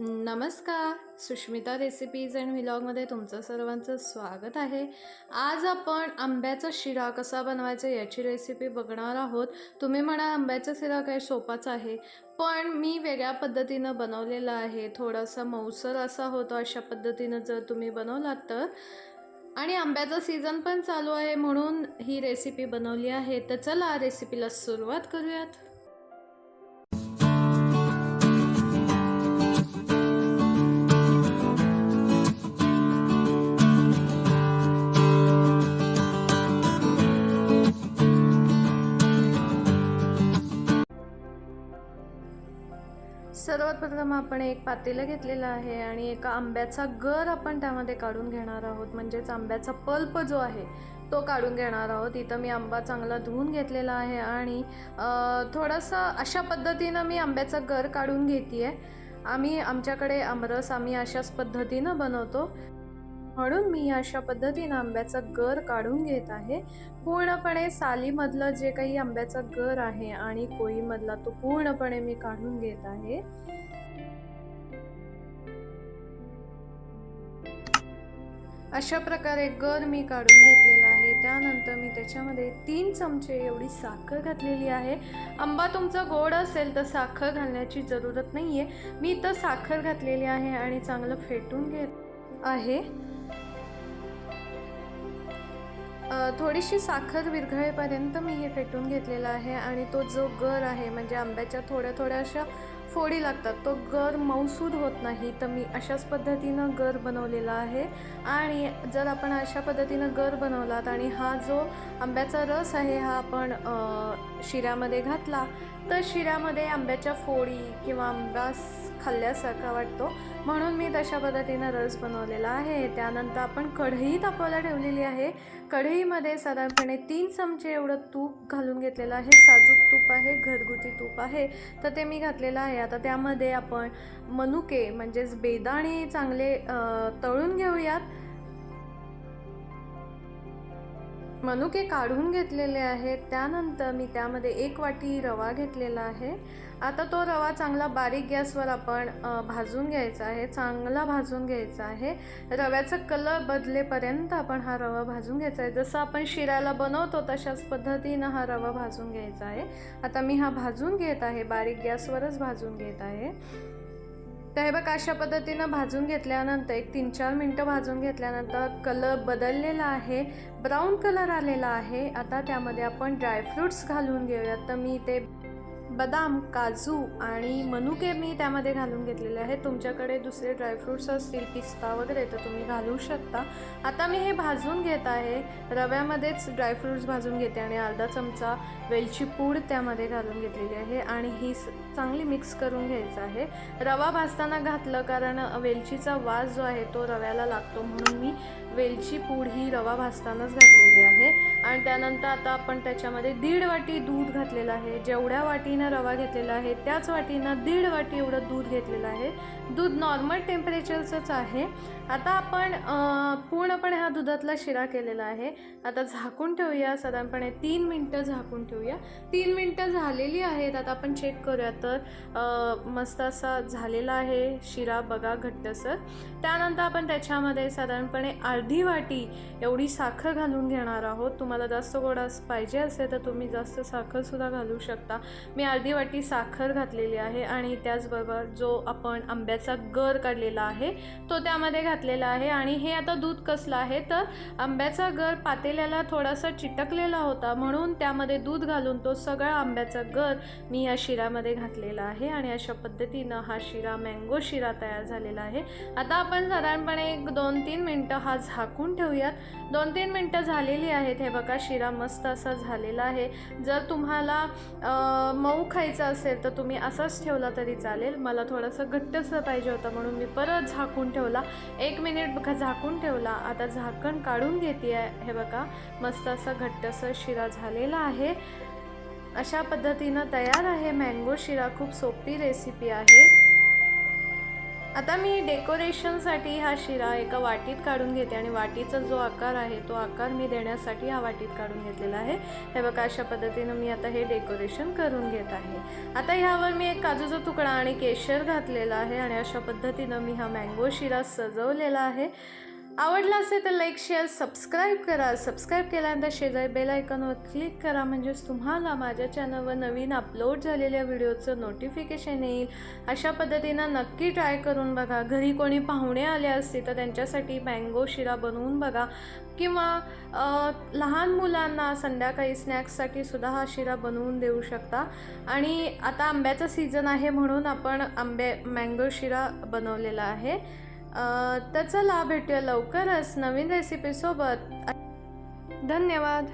नमस्कार. Sushmita recipes and व्हिलॉगमध्ये तुमचं सर्वांचं स्वागत आहे. आज आपण आंब्याचा शिरा कसा बनवायचा याची रेसिपी बघणार आहोत. तुम्ही म्हणा आंब्याचा शिरा काय सोपाच आहे पण मी वेगळ्या पद्धतीनं बनवलेला आहे. थोडासा मऊसर असा होतो अशा पद्धतीनं जर तुम्ही बनवलात तर. आणि आंब्याचा सीझन पण चालू आहे म्हणून ही रेसिपी बनवली आहे. तर चला रेसिपीला सुरुवात करूयात. सर्वात प्रथम आपण एक पातेलं घेतलेलं आहे आणि एका आंब्याचा गर आपण त्यामध्ये काढून घेणार आहोत. म्हणजेच आंब्याचा पल्प जो आहे तो काढून घेणार आहोत. इथं मी आंबा चांगला धुवून घेतलेला आहे आणि थोडंसं अशा पद्धतीनं मी आंब्याचा गर काढून घेते आहे आम्ही आमच्याकडे आमरस आम्ही अशाच पद्धतीनं बनवतो. म्हणून मी अशा पद्धतीनं आंब्याचा गर काढून घेत आहे. पूर्णपणे सालीमधलं जे काही आंब्याचा गर आहे आणि कोळीमधला तो पूर्णपणे मी काढून घेत आहे. अशा प्रकारे गर मी काढून घेतलेला आहे. त्यानंतर मी त्याच्यामध्ये तीन चमचे एवढी साखर घातलेली आहे. आंबा तुमचा गोड असेल तर साखर घालण्याची जरूरत नाही आहे मी तर साखर घातलेली आहे आणि चांगलं फेटून घेत आहे. थोडीशी साखर विरघळेपर्यंत मी हे फेटून घेतलेला आहे आणि तो जो गर आहे म्हणजे आंब्याच्या थोड्या थोड्या अशा फोडी लागतात तो गर मऊसूद होत नाही. तर मी अशाच पद्धतीनं गर बनवलेला आहे आणि जर आपण अशा पद्धतीनं गर बनवलात आणि हा जो आंब्याचा रस आहे हा आपण शिऱ्यामध्ये घातला तर शिऱ्यामध्ये आंब्याच्या फोडी किंवा आंबा खाल्ल्यासारखा वाटतो. म्हणून मी तशा पद्धतीनं रस बनवलेला आहे. त्यानंतर आपण कढई तापवायला ठेवलेली आहे. कढईमध्ये साधारणपणे तीन चमचे एवढं तूप घालून घेतलेलं आहे. साजूक तूप आहे घरगुती तूप आहे. तर ते मी घातलेलं आहे. आता त्यामध्ये आपण मनुके म्हणजेच बेदाणे चांगले तळून घेऊयात. मनुके काढून घेतलेले आहेत. त्यानंतर मी त्यामध्ये एक वाटी रवा घेतलेला आहे. आता तो रवा चांगला बारीक गॅसवर आपण भाजून घ्यायचा आहे. चांगला भाजून घ्यायचा आहे. रव्याचा कलर बदलेपर्यंत आपण हा रवा भाजून घ्यायचा आहे. जसं आपण शिऱ्याला बनवतो तशाच पद्धतीनं हा रवा भाजून घ्यायचा आहे. आता मी हा भाजून घेत आहे. बारीक गॅसवरच भाजून घेत आहे. तर हे बघ अशा पद्धतीनं भाजून घेतल्यानंतर एक तीन चार मिनटं भाजून घेतल्यानंतर कलर बदललेला आहे ब्राऊन कलर आलेला आहे. आता त्यामध्ये आपण ड्रायफ्रूट्स घालून घेऊयात. तर मी ते बदाम काजू आणि मनुके मी त्यामध्ये घालून घेतलेले आहेत. तुमच्याकडे दुसरे ड्रायफ्रूट्स असतील पिस्ता वगैरे तर तुम्ही घालू शकता. आता मी हे भाजून घेत आहे. रव्यामध्येच ड्रायफ्रूट्स भाजून घेते आणि अर्धा चमचा वेलची पूड त्यामध्ये घालून घेतलेली आहे आणि ही स- चांगली मिक्स करून घ्यायचं आहे. रवा भाजताना घातलं कारण वेलचीचा वास जो आहे तो रव्याला लागतो म्हणून मी वेलची पूड ही रवा भाजतानाच घातलेली आहे. आणि त्यानंतर आता आपण त्याच्यामध्ये दीड वाटी दूध घातलेलं आहे. जेवढ्या वाटीनं रवा घेतलेला आहे त्याच वाटीनं दीड वाटी एवढं दूध घेतलेलं आहे. दूध नॉर्मल टेम्परेचरचंच आहे. आता आपण पूर्णपणे हा दुधातला शिरा केलेला आहे. आता झाकून ठेवूया. साधारणपणे तीन मिनटं झाकून ठेवूया. तीन मिनटं झालेली आहेत. आता आपण चेक करूया तर मस्त असा झालेला आहे शिरा. बघा घट्टसर. त्यानंतर आपण त्याच्यामध्ये साधारणपणे अर्ध वाटी एवढी साखर घालून घेणार आहोत. तुम्हाला जास्त गोडास पाहिजे असेल तर तुम्ही जास्त साखरसुद्धा घालू शकता. मी अर्धी वाटी साखर घातलेली आहे आणि त्याचबरोबर जो आपण आंब्याचा गर काढलेला आहे तो त्यामध्ये घातलेला आहे. आणि हे आता दूध कसलं आहे? तर आंब्याचा गर पातेल्याला थोडासा चिटकलेला होता म्हणून त्यामध्ये दूध घालून तो सगळा आंब्याचा गर मी या शिऱ्यामध्ये घातलेला आहे. आणि अशा पद्धतीनं हा शिरा मँगो शिरा तयार झालेला आहे. आता आपण साधारणपणे एक दोन तीन मिनटं हा झाकून ठेवूयात. दोन तीन मिनटं झालेली आहेत. हे बघा शिरा मस्त असा झालेला आहे. जर तुम्हाला मऊ खायचं असेल तर तुम्ही असाच ठेवला तरी चालेल. मला थोडंसं घट्टसं पाहिजे होतं म्हणून मी परत झाकून ठेवला. एक मिनिट बघा झाकून ठेवला. आता झाकण काढून घेते आहे हे बघा मस्त असा घट्टसं शिरा झालेला आहे. अशा पद्धतीनं तयार आहे मँगो शिरा. खूप सोपी रेसिपी आहे. आता मी डेकोरेशनसाठी हा शिरा एका वाटीत काढून घेते आणि वाटीचा जो आकार आहे तो आकार मी देण्यासाठी हा वाटीत काढून घेतलेला आहे. हे बघा अशा पद्धतीनं मी आता हे डेकोरेशन करून घेत आहे. आता ह्यावर मी एक काजूचा तुकडा आणि केशर घातलेला आहे आणि अशा पद्धतीनं मी हा मँगो शिरा सजवलेला आहे. आवडला असेल तर लाईक शेअर सबस्क्राईब करा. सबस्क्राईब केल्यानंतर शेजारी बेल आयकॉनवर क्लिक करा. म्हणजेच तुम्हाला माझ्या चॅनलवर नवीन अपलोड झालेल्या व्हिडिओचं नोटिफिकेशन येईल. अशा पद्धतीनं नक्की ट्राय करून बघा. घरी कोणी पाहुणे आले असतील तर त्यांच्यासाठी मँगो शिरा बनवून बघा. किंवा लहान मुलांना संध्याकाळी स्नॅक्ससाठी सुद्धा हा शिरा बनवून देऊ शकता. आणि आता आंब्याचा सीझन आहे म्हणून आपण आंबे मँगो शिरा बनवलेला आहे. तर चला भेटूया लवकरच नवीन रेसिपीसोबत धन्यवाद.